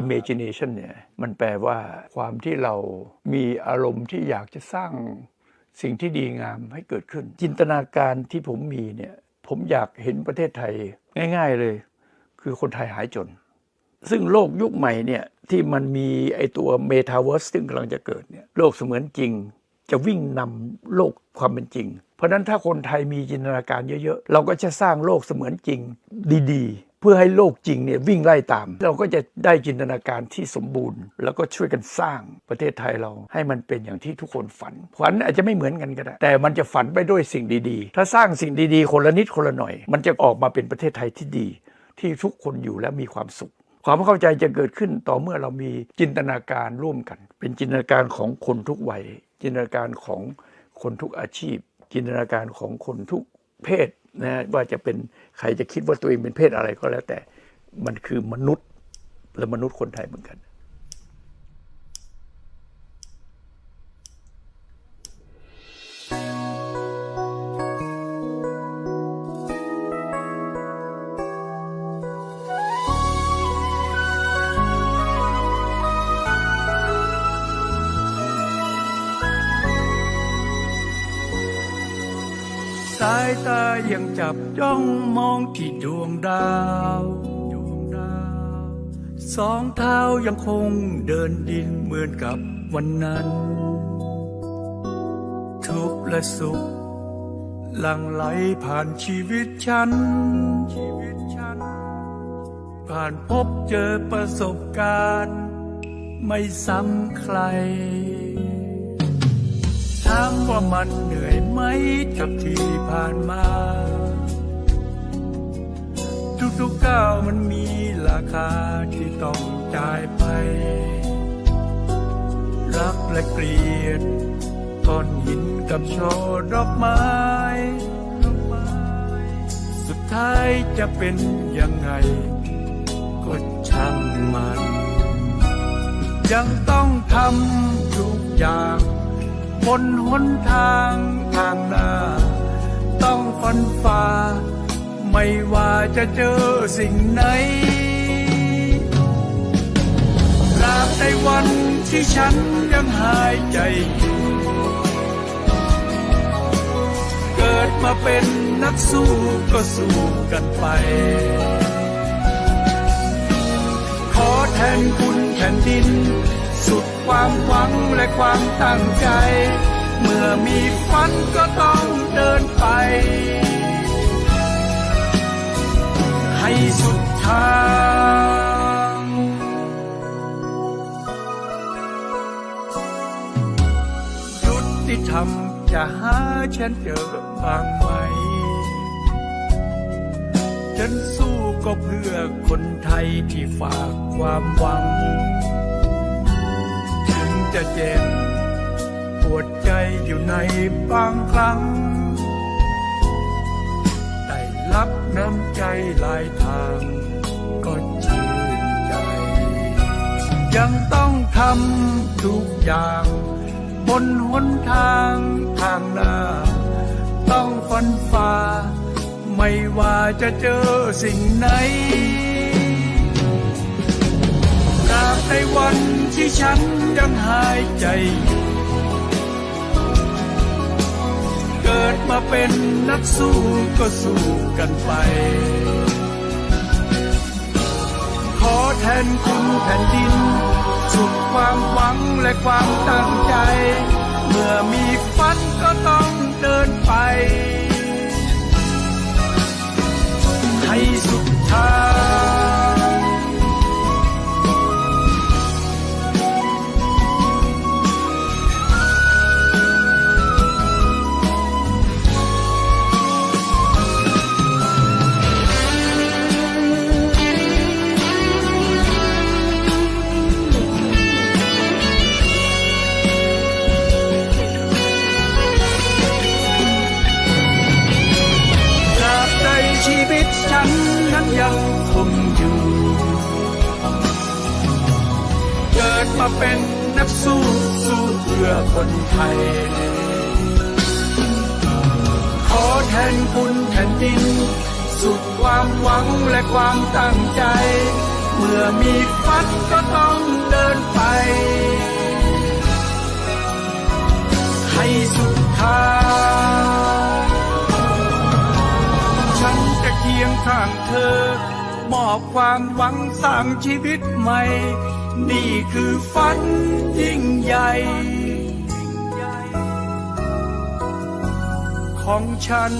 imagination เนี่ยมันแปลว่าความที่เรามีอารมณ์ที่อยากจะสร้างสิ่งที่ดีงามให้เกิดขึ้น จินตนาการที่ผมมีเนี่ยผมอยากเห็นประเทศไทยง่าย ๆเลย คือคนไทยหายจน ซึ่งโลกยุคใหม่เนี่ยที่มันมีไอตัวเมตาเวิร์สซึ่งกำลังจะเกิดเนี่ยโลกเสมือนจริง จะวิ่งนำโลกความเป็นจริง เพราะฉะนั้นถ้าคนไทยมีจินตนาการเยอะๆ เราก็จะสร้างโลกเสมือนจริงดีๆ เพื่อให้โลกจริงเนี่ยวิ่งไล่ตาม เราก็จะได้จินตนาการที่สมบูรณ์ แล้วก็ช่วยกันสร้างประเทศไทยเราให้มันเป็นอย่างที่ทุกคนฝัน ฝันอาจจะไม่เหมือนกันก็ได้ แต่มันจะฝันไปด้วยสิ่งดีๆ ถ้าสร้างสิ่งดีๆ คนละนิดคนละหน่อย มันจะออกมาเป็นประเทศไทยที่ดี ที่ทุกคนอยู่และมีความสุข ความเข้าใจจะเกิดขึ้นต่อเมื่อเรามีจินตนาการร่วมกัน เป็นจินตนาการของคนทุกวัยจินตนาการของคนทุกอาชีพ จินตนาการของคนทุกเพศ นะว่าจะเป็นใครจะคิดว่าตัวเองเป็นเพศอะไรก็แล้วแต่มันคือมนุษย์และมนุษย์คนไทยเหมือนกันายตายังจับจ้องมองที่ดวงดาวดวงดาวสองเท้ายังคงเดินดินเหมือนกับวันนั้น ทุกข์และสุขหลั่งไหลผ่านชีวิตฉัน ชีวิตฉัน ผ่านพบเจอประสบการณ์ ไม่ซ้ำใคร ถามว่ามันเหนื่อยไหมกับที่ผ่านมา ทุกๆก้าวมันมีราคาที่ต้องจ่ายไป รักและเกลียดก้อนหินกับช่อดอกไม้ สุดท้ายจะเป็นยังไง ก็ช่างมัน ยังต้องทำทุกอย่าง บนหนทางทางหน้า ต้องฟันฝ่า ไม่ว่าจะเจอสิ่งไหนตราบในวันที่ฉันยังหายใจอยู่เกิดมาเป็นนักสู้ก็สู้กันไป ขอแทนคุณแผ่นดิน สุดความหวังและความตั้งใจ เมื่อมีฝันก็ต้องเดินไป ให้สุดทางยุติธรรมจะหาฉันเจอบางไหม ฉันสู้ก็เพื่อคนไทยที่ฝากความหวังถึง จะเจ็บปวดใจอยู่ในบางครั้ง ได้รับน้ำใจหลายทาง ก็ชื่นใจ ยังต้องทำทุกอย่าง บนหนทางทางหน้า ต้องฟันฝ่า ไม่ว่าจะเจอสิ่งไหน ที่ฉันยังหายใจอยู่เกิดมาเป็นนักสู้ก็สู้กันไป ขอแทนคุณแผ่นดิน สุดความหวังและความตั้งใจ เมื่อมีฝันก็ต้องเดินไป ยังคงอยู่ เกิดมาเป็นนักสู้สู้เพื่อคนไทย ขอแทนคุณแผ่นดิน สุดความหวังและความตั้งใจ เมื่อมีฝันก็ต้องเดินไป ให้สุดทางฉันจะเคียงข้างเธอ มอบความหวังสร้างชีวิตใหม่ นี่คือฝันยิ่งใหญ่ ของฉัน